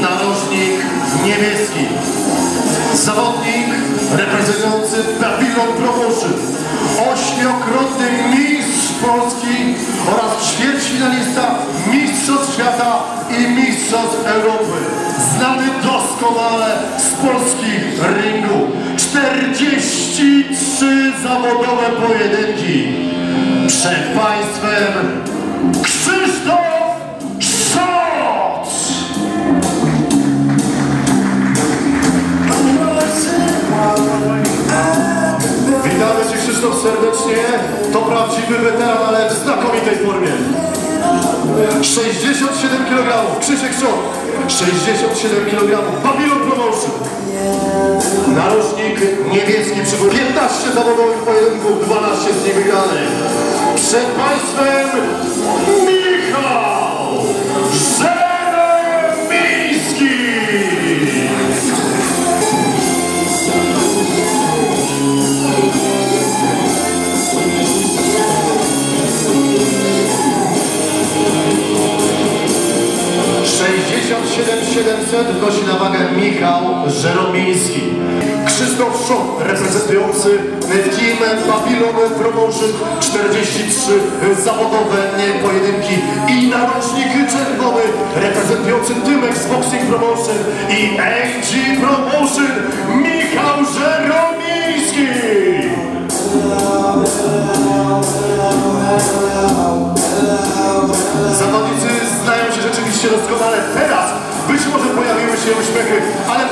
narożnik niebieski. Zawodnik reprezentujący Babylon Promotion. Ośmiokrotny mistrz Polski oraz ćwierćfinalista Mistrzostw Świata i Mistrzostw Europy. Znany doskonale z polskich ringu. 43 zawodowe pojedynki. Przed Państwem serdecznie. To prawdziwy weteran, ale w znakomitej formie. 67 kg, Krzysiek Szot. 67 kg, Babylon Promotion. Narożnik niebieski przybór. 15 zawodowych pojedynków, 12 z nich wygranych. Przed Państwem 7700 wnosi na wagę Michał Żeromiński. Krzysztof Szok, reprezentujący team Babylon Promotion 43 zawodowe pojedynki i narocznik czerwony reprezentujący Team Xboxing Promotion i AG Promotion Michał Żeromiński. Zawodnicy znają się rzeczywiście doskonale teraz być może pojawiły się uśmiechy, ale